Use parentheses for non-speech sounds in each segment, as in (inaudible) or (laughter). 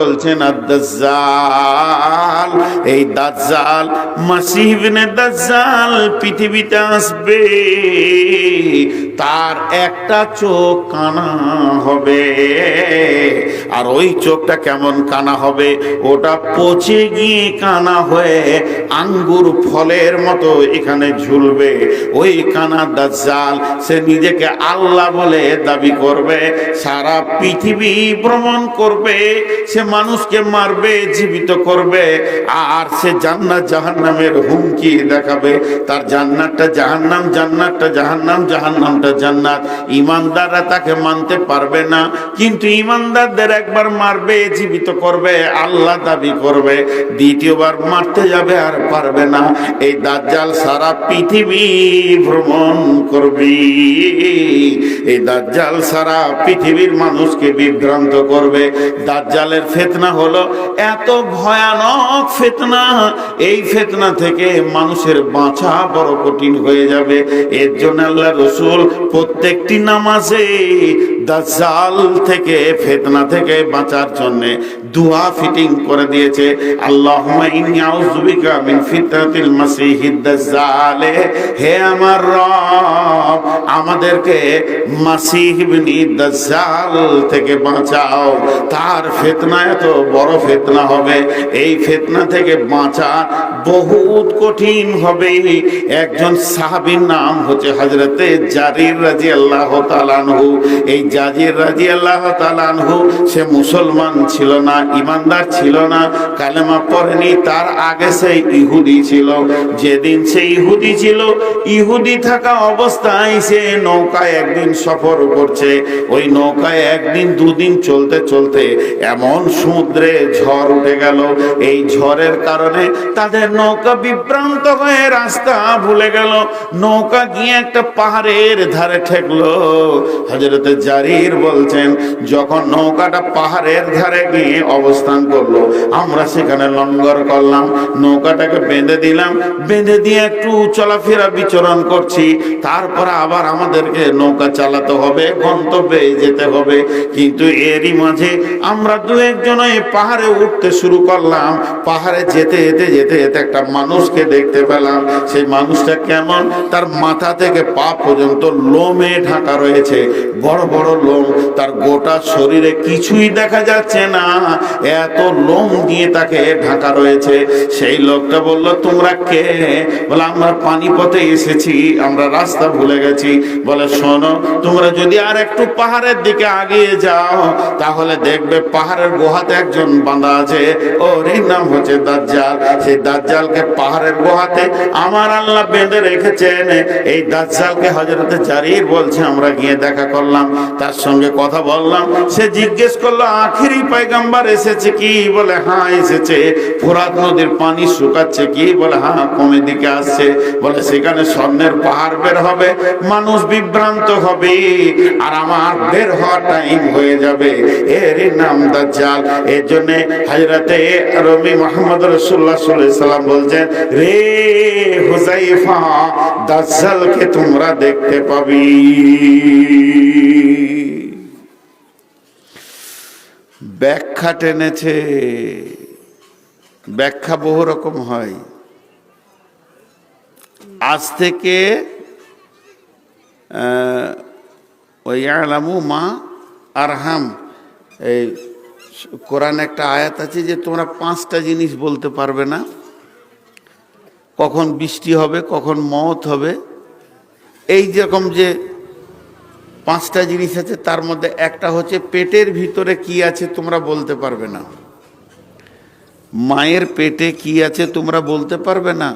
বলছেন আদাজ্জাল এই দাজ্জাল মাসিহ ইবনে দাজ্জাল পৃথিবীতে আসবে তার একটা চোখ কানা হবে। আর ওই চোখটা কেমন কানা হবে? ওটা পচে গিয়ে কানা হয়ে আঙ্গুর ফলের মতো এখানে ঝুলবে। ওই কানা দাজ্জাল, সে নিজেকে আল্লাহ বলে দাবি করবে। সারা পৃথিবী ভ্রমণ করবে। সে মানুষকে মারবে, জীবিত করবে। আর সে জান্নাত জাহান্নামের হুমকি দেখাবে। তার জান্নাতটা জাহান্নাম জান্নাতটা জাহান্নাম, জাহান্নামটা জান্নাত। ইমানদাররা তাকে মানতে পারবে না। কিন্তু ইমানদারদের একবার মারবে, জীবিত করবে, আল্লাহ দাবি করবে, দ্বিতীয়বার মারতে যাবে আর পারবে না। এই দাজ্জাল সারা পৃথিবী ভ্রমণ করবি। এই দাজ্জাল সারা পৃথিবীর মানুষকে বিভ্রান্ত করবে। দাজ্জালের ফেতনা হলো এত ভয়ানক ফেতনা। এই ফেতনা থেকে মানুষের বাঁচা বড় কঠিন হয়ে যাবে। এর জন্য আল্লাহ রসুল প্রত্যেকটি নামাজে দাজ্জাল থেকে ফেতনা থেকে বাঁচার জন্য দুয়া ফিটিং করে দিয়েছে। আল্লাহুম্মা ইন্নী আউযু বিকা মিন ফিতনাতিল মাসিহিদ দাজ্জাল। হে আমার রব, আমাদেরকে মাসিহ ইবনে দাজ্জাল থেকে বাঁচাও। তার ফেতনা এত বড় ফেতনা হবে। এই ফেতনা থেকে বাঁচা বহুত কঠিন হবে। একজন সাহাবীর নাম হচ্ছে হযরতে জারির রাদিয়াল্লাহু তাআলা আনহু। এই জাজির রাদিয়াল্লাহু তাআলা আনহু, সে মুসলমান ছিল না। ইমানদার ছিল না, কালেমা পড়েনি, তার আগে সে ইহুদি ছিল। যেদিন সে ইহুদি ছিল, ইহুদি থাকা অবস্থায় সে নৌকায় একদিন সফর করছে। ওই নৌকায় একদিন, দুদিন চলতে চলতে এমন সমুদ্রে ঝড় উঠে গেল। এই ঝড়ের কারণে তাদের নৌকা বিভ্রান্ত হয়ে রাস্তা ভুলে গেল। নৌকা গিয়ে একটা পাহাড়ের ধারে ঠেকলো। হজরতে জারির বলছেন, যখন নৌকাটা পাহাড়ের ধারে গিয়ে অবস্থান করল। আমরা সেখানে লঙ্গর করলাম, নৌকাটাকে বেঁধে দিলাম, বেঁধে দিয়ে একটু চলাফেরা বিচরণ করছি। তারপর আবার আমাদেরকে নৌকা চালাতে হবে, গন্তব্যে যেতে হবে। কিন্তু এরই মাঝে আমরা দু একজন এই পাহাড়ে উঠতে শুরু করলাম। পাহাড়ে যেতে যেতে যেতে যেতে একটা মানুষকে দেখতে পেলাম। সেই মানুষটা কেমন? তার মাথা থেকে পা পর্যন্ত লোমে ঢাকা রয়েছে। বড় বড় লোম। তার গোটা শরীরে কিছুই দেখা যাচ্ছে না। এত লোম দিয়ে তাকে ঢাকা রয়েছে। সেই লোকটা বলল, তোমরা কে? বলে, আমরা পানিপথে এসেছি, আমরা রাস্তা ভুলে গেছি। বলে, শোনো, তোমরা যদি আর একটু পাহাড়ের দিকে আগিয়ে যাও, তাহলে দেখবে পাহাড়ের গুহাতে একজন বাঁধা আছে। ওর নাম হচ্ছে দাজ্জাল। সেই দাজ্জালকে পাহাড়ের গুহাতে আমার আল্লাহ বেঁধে রেখেছেন। এই দাজ্জালকে হজরতে জারির বলছে, আমরা গিয়ে দেখা করলাম। তার সঙ্গে কথা বললাম। সে জিজ্ঞেস করল, আখিরি পাইগাম্বার এসেছে কি বলে? হ্যাঁ এসেছে। ফোরাত নদীর পানি শুকাচ্ছে কি বলে? হ্যাঁ কমে দিকে আসছে? বলে, সেখানে স্বর্ণের পাহাড় বের হবে, মানুষ বিভ্রান্ত হবে, আর আমার বের হওয়ার টাইম হয়ে যাবে। এর নাম দাজ্জাল। এর জন্য হাজরাতে রবি মোহাম্মদ রসুল্লাহ সাল্লাম বলছেন, রে হুজাইফা দাজ্জালকে তোমরা দেখতে পাবি। ব্যাখ্যা টেনেছে। ব্যাখ্যা বহু রকম হয়। আজ থেকে ওই আলামু মা আরহাম, এই কোরআন একটা আয়াত আছে যে তোমরা পাঁচটা জিনিস বলতে পারবে না। কখন বৃষ্টি হবে, কখন মত হবে। এই যেরকম যে পাঁচটা জিনিস আছে, তার মধ্যে একটা হচ্ছে পেটের ভিতরে কি আছে তোমরা বলতে পারবে না। মায়ের পেটে কি আছে তোমরা বলতে পারবে না।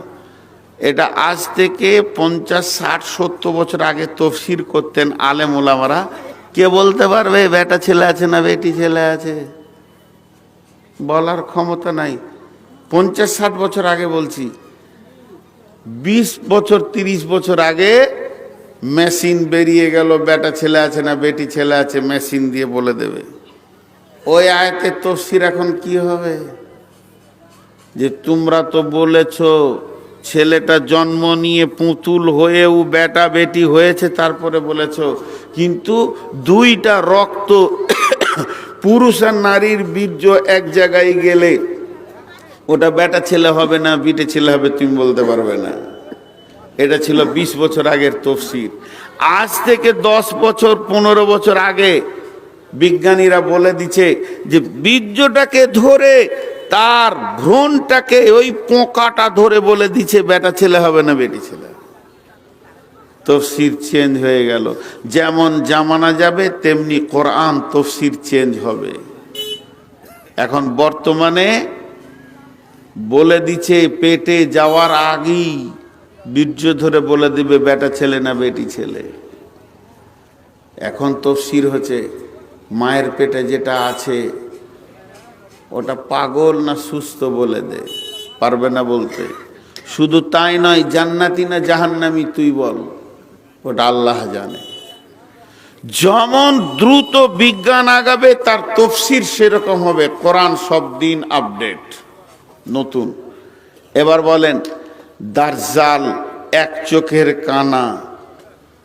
এটা আজ থেকে পঞ্চাশ, ষাট, সত্তর বছর আগে তফসির করতেন আলেম ওলামারা। কে বলতে পারবে, বেটা ছেলে আছে না বেটি ছেলে আছে? বলার ক্ষমতা নাই। পঞ্চাশ, ষাট বছর আগে বলছি। বিশ বছর, তিরিশ বছর আগে মেশিন বেরিয়ে গেল, বেটা ছেলে আছে না বেটি ছেলে আছে, মেশিন দিয়ে বলে দেবে। ওই আয়তের তফসির এখন কি হবে? যে তোমরা তো বলেছ, ছেলেটা জন্ম নিয়ে পুতুল হয়েও বেটা বেটি হয়েছে, তারপরে বলেছ, কিন্তু দুইটা রক্ত পুরুষ আর নারীর বীর্য এক জায়গায় গেলে, ওটা বেটা ছেলে হবে না, বিটে ছেলে হবে, তুমি বলতে পারবে না। এটা ছিল ২০ বছর আগের তফসির। আজ থেকে দশ বছর, পনেরো বছর আগে বিজ্ঞানীরা বলে দিচ্ছে যে বীর্যটাকে ধরে, তার ভ্রূণটাকে ওই পোকাটা ধরে বলে দিচ্ছে, বেটা ছেলে হবে না, বেটি ছেলে তফসির চেঞ্জ হয়ে গেল। যেমন জামানা যাবে, তেমনি কোরআন তফসির চেঞ্জ হবে। এখন বর্তমানে বলে দিচ্ছে, পেটে যাওয়ার আগেই বীর্য ধরে বলে দিবে, বেটা ছেলে না, বেটি ছেলে। এখন তফসির হচ্ছে, মায়ের পেটে যেটা আছে, ওটা পাগল না সুস্থ বলে দে, পারবে না বলতে। শুধু তাই নয়, জান্নাতি না জাহান্নামি, তুই বল, ওটা আল্লাহ জানে। যেমন দ্রুত বিজ্ঞান আগাবে, তার তফসির সেরকম হবে। কোরআন সব দিন আপডেট, নতুন। এবার বলেন দার্জাল এক চোখের কানা।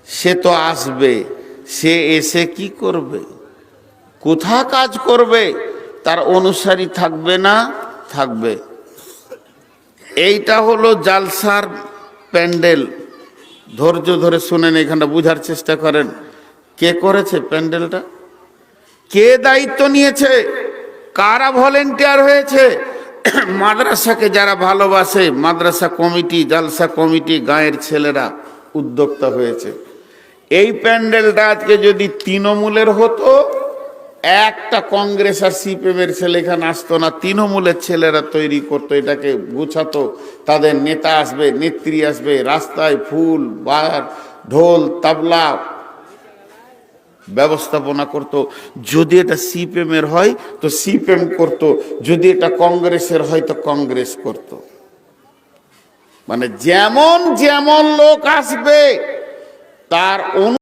সে তো আসবে, সে এসে কি করবে? কোথা কাজ করবে? তার অনুসারী থাকবে না, থাকবে। এইটা হলো জালসার প্যান্ডেল। ধৈর্য ধরে শুনেন, এখানটা বুঝার চেষ্টা করেন। কে করেছে প্যান্ডেলটা? কে দায়িত্ব নিয়েছে? কারা ভলেন্টিয়ার হয়েছে? (coughs) মাদ্রাসাকে যারা ভালোবাসে, মাদ্রাসা কমিটি, জালসা কমিটি, গাঁয়ের ছেলেরা উদ্যোক্তা হয়েছে। এই প্যান্ডেলটা আজকে যদি তৃণমূলের হতো, একটা কংগ্রেস আর সিপিএমের ছেলে এখানে আসতো না, তৃণমূলের ছেলেরা তৈরি করতো, এটাকে গুছাতো। তাদের নেতা আসবে, নেত্রী আসবে, রাস্তায় ফুল, বার, ঢোল, তাবলা ব্যবস্থাপনা করত। যদি এটা সিপিএম এর হয়, তো সিপিএম করত। যদি এটা কংগ্রেসের হয়, তো কংগ্রেস করত। মানে যেমন যেমন লোক আসবে, তার অনু